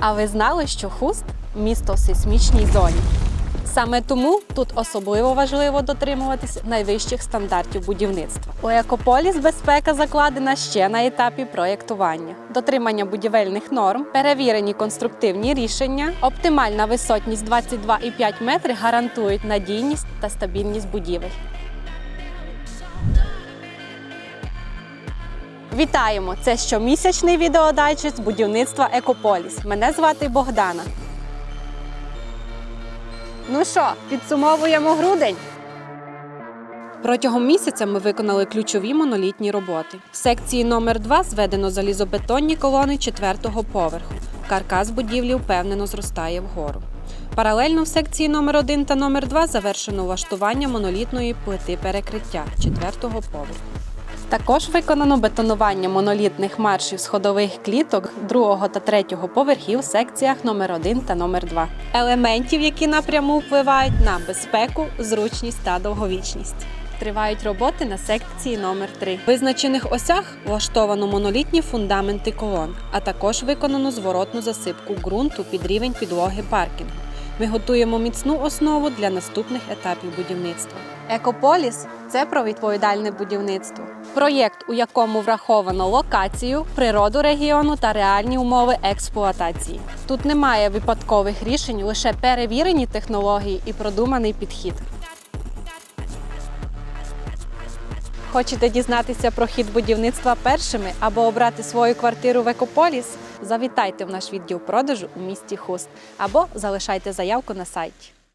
А ви знали, що Хуст місто в сейсмічній зоні? Саме тому тут особливо важливо дотримуватись найвищих стандартів будівництва. У Екополіс безпека закладена ще на етапі проєктування, дотримання будівельних норм, перевірені конструктивні рішення, оптимальна висотність 22,5 метри гарантують надійність та стабільність будівель. Вітаємо! Це щомісячний відеодайджест з будівництва Екополіс. Мене звати Богдана. Ну що, підсумовуємо грудень. Протягом місяця ми виконали ключові монолітні роботи. В секції номер 2 зведено залізобетонні колони четвертого поверху. Каркас будівлі впевнено зростає вгору. Паралельно в секції номер 1 та номер 2 завершено влаштування монолітної плити перекриття четвертого поверху. Також виконано бетонування монолітних маршів сходових кліток другого та третього поверхів в секціях номер 1 та номер 2 елементів, які напряму впливають на безпеку, зручність та довговічність. Тривають роботи на секції номер 3 В визначених осях влаштовано монолітні фундаменти колон, а також виконано зворотну засипку ґрунту під рівень підлоги паркінгу. Ми готуємо міцну основу для наступних етапів будівництва. Екополіс це про відповідальне будівництво. Проєкт, у якому враховано локацію, природу регіону та реальні умови експлуатації. Тут немає випадкових рішень, лише перевірені технології і продуманий підхід. Хочете дізнатися про хід будівництва першими або обрати свою квартиру в Екополіс? Завітайте в наш відділ продажу у місті Хуст або залишайте заявку на сайті.